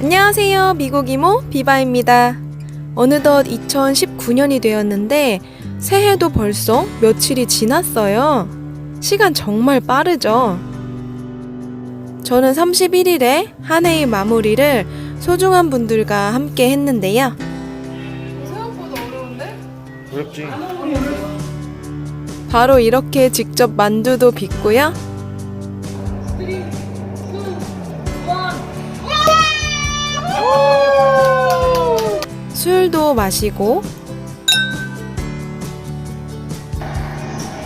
안녕하세요. 미국 이모 비바입니다. 어느덧 2019년이 되었는데 새해도 벌써 며칠이 지났어요. 시간 정말 빠르죠? 저는 31일에 한 해의 마무리를 소중한 분들과 함께 했는데요. 생각보다 어려운데? 어렵지. 바로 이렇게 직접 만두도 빚고요. 술도 마시고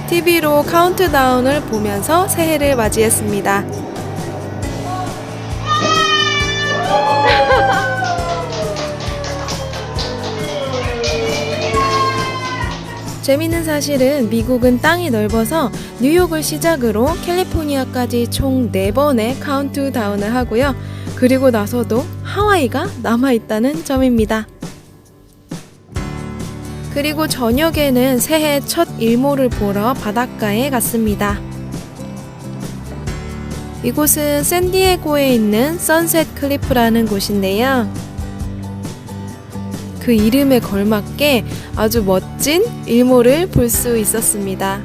TV로 카운트다운을 보면서 새해를 맞이했습니다. 재밌는 사실은 미국은 땅이 넓어서 뉴욕을 시작으로 캘리포니아까지 총 4번의 카운트다운을 하고요. 그리고 나서도 하와이가 남아있다는 점입니다. 그리고 저녁에는 새해 첫 일몰을 보러 바닷가에 갔습니다. 이곳은 샌디에고에 있는 선셋 클리프라는 곳인데요. 그 이름에 걸맞게 아주 멋진 일몰을 볼 수 있었습니다.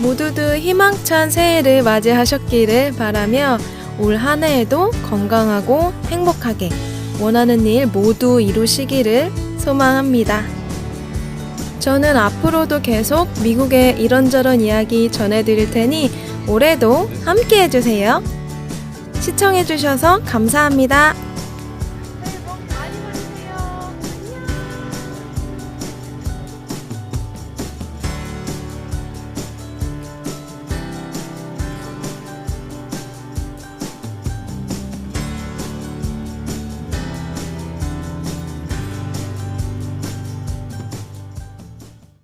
모두들 희망찬 새해를 맞이하셨기를 바라며 올 한 해에도 건강하고 행복하게 원하는 일 모두 이루시기를 소망합니다. 저는 앞으로도 계속 미국의 이런저런 이야기 전해드릴 테니 올해도 함께 해주세요. 시청해주셔서 감사합니다.